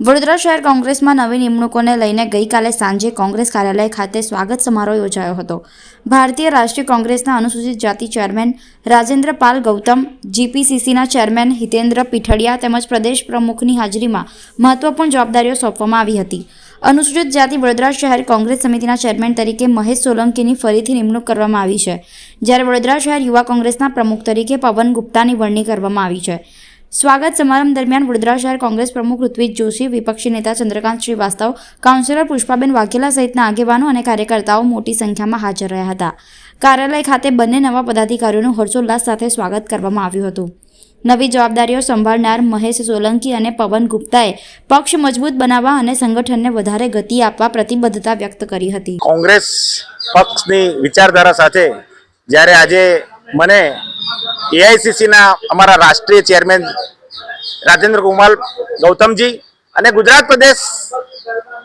વડોદરા શહેર કોંગ્રેસમાં નવી નિમણૂકોને લઈને ગઈકાલે સાંજે કોંગ્રેસ કાર્યાલય ખાતે સ્વાગત સમારોહ યોજાયો હતો. ભારતીય રાષ્ટ્રીય કોંગ્રેસના અનુસૂચિત જાતિ ચેરમેન રાજેન્દ્ર પાલ ગૌતમ, જીપીસીસીના ચેરમેન હિતેન્દ્ર પીઠડિયા તેમજ પ્રદેશ પ્રમુખની હાજરીમાં મહત્વપૂર્ણ જવાબદારીઓ સોંપવામાં આવી હતી. અનુસૂચિત જાતિ વડોદરા શહેર કોંગ્રેસ સમિતિના ચેરમેન તરીકે મહેશ સોલંકીની ફરીથી નિમણૂક કરવામાં આવી છે. જ્યારે વડોદરા શહેર યુવા કોંગ્રેસના પ્રમુખ તરીકે પવન ગુપ્તાની વરણી કરવામાં આવી છે. સ્વાગત સમારંભ દરમિયાન વડોદરા શહેર કોંગ્રેસ પ્રમુખ ઋત્વિજ જોશી, વિપક્ષી નેતા ચંદ્રકાંત શ્રીવાસ્તવ, કાઉન્સિલર પુષ્પાબેન વાઘેલા સહિતના આગેવાનો અને કાર્યકર્તાઓ મોટી સંખ્યામાં હાજર રહ્યા હતા. કાર્યાલય ખાતે બંને નવા પદાધિકારીઓનું હર્ષોલ્લાસ સાથે સ્વાગત કરવામાં આવ્યું હતું. નવી જવાબદારીઓ સંભાળનાર મહેશ સોલંકી અને પવન ગુપ્તાએ પક્ષ મજબૂત બનાવવા અને સંગઠનને વધારે ગતિ આપવા પ્રતિબદ્ધતા વ્યક્ત કરી હતી. કોંગ્રેસ પક્ષની વિચારધારા સાથે જ્યારે આજે મને એઆઈસીસીના અમારા રાષ્ટ્રીય ચેરમેન રાજેન્દ્ર કુમાર ગૌતમજી અને ગુજરાત પ્રદેશના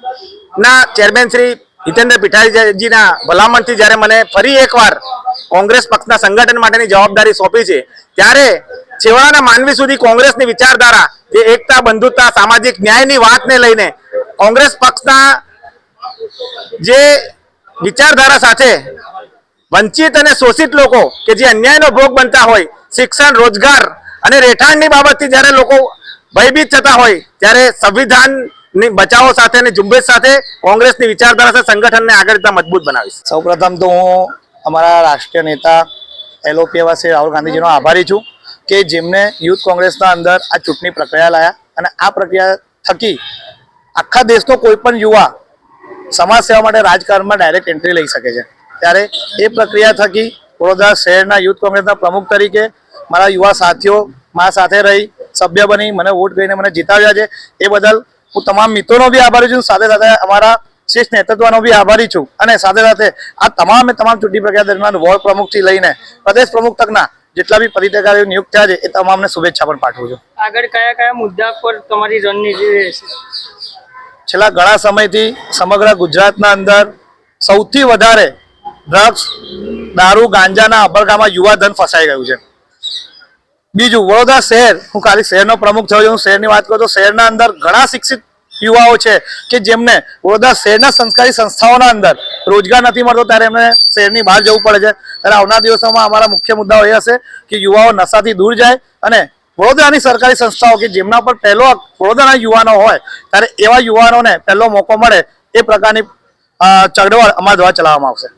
ચેરમેન શ્રી હિતેન્દ્ર પીઠારીજીના ભલામણથી જ્યારે મને ફરી એકવાર કોંગ્રેસ પક્ષના સંગઠન માટેની જવાબદારી સોંપી છે, ત્યારે છેવાડાના માનવી સુધી કોંગ્રેસની વિચારધારા જે એકતા, બંધુતા, સામાજિક ન્યાયની વાતને લઈને કોંગ્રેસ પક્ષના જે વિચારધારા સાથે વંચિત અને શોષિત લોકો કે જે અન્યાયનો ભોગ બનતા હોય, શિક્ષણ, રોજગાર અને રહેઠાણની બાબતથી જ્યારે લોકો ભયભીત થતા હોય, ત્યારે સંવિધાનની બચાવો સાથે અને ઝુંબેશ સાથે કોંગ્રેસની વિચારધારા સાથે સંગઠનને આગળ જતા મજબૂત બનાવીશ. સૌપ્રથમ તો હું અમારા રાષ્ટ્રીય નેતા એલઓપી શ્રી રાહુલ ગાંધીજીનો આભારી છું કે જેમને યુથ કોંગ્રેસના અંદર આ ચૂંટણી પ્રક્રિયા લાયા અને આ પ્રક્રિયા થકી આખા દેશનો કોઈ પણ યુવા સમાજ સેવા માટે રાજકારણમાં ડાયરેક્ટ એન્ટ્રી લઈ શકે છે. ત્યારે એ પ્રક્રિયા થકી વડોદરા શહેરના યુથ કોંગ્રેસના પ્રમુખ તરીકે મારા યુવા સાથીઓ મારા સાથે રહી સભ્ય બની મને વોટ કરીને મને જીતાવ્યા છે. એ બદલ હું તમામ મિત્રોનો બી આભારી છું. સાથે સાથે અમારા શ્રેષ્ઠ નેતૃત્વનો બી આભારી છું. અને સાથે સાથે આ તમામે તમામ ચૂંટણી પ્રક્રિયા દરમિયાન વોર્ડ પ્રમુખથી લઈને પ્રદેશ પ્રમુખ તકના જેટલા બી પદાધિકારીઓ નિયુક્ત થયા છે એ તમામને શુભેચ્છા પણ પાઠવું છું. આગળ કયા કયા મુદ્દા પર તમારી રણનીતિ રહેશે? છેલ્લા ઘણા સમયથી સમગ્ર ગુજરાતના અંદર સૌથી વધારે ડ્રગ્સ, દારૂ, ગાંજાના અબરગામાં યુવાધન ફસાઈ ગયું છે. બીજું, વડોદરા શહેર, હું ખાલી શહેરનો પ્રમુખ થયો છું શહેરની વાત કરું તો શહેરના અંદર ઘણા શિક્ષિત યુવાઓ છે કે જેમને વડોદરા શહેરના સંસ્કારી સંસ્થાઓના અંદર રોજગાર નથી મળતો, ત્યારે એમને શહેરની બહાર જવું પડે છે. ત્યારે આવનાર દિવસોમાં અમારા મુખ્ય મુદ્દાઓ એ હશે કે યુવાઓ નશાથી દૂર જાય અને વડોદરાની સરકારી સંસ્થાઓ કે જેમના પર પહેલો વડોદરાના યુવાનો હોય, ત્યારે એવા યુવાનોને પહેલો મોકો મળે એ પ્રકારની ચળવળ અમારા દ્વારા ચલાવવામાં આવશે.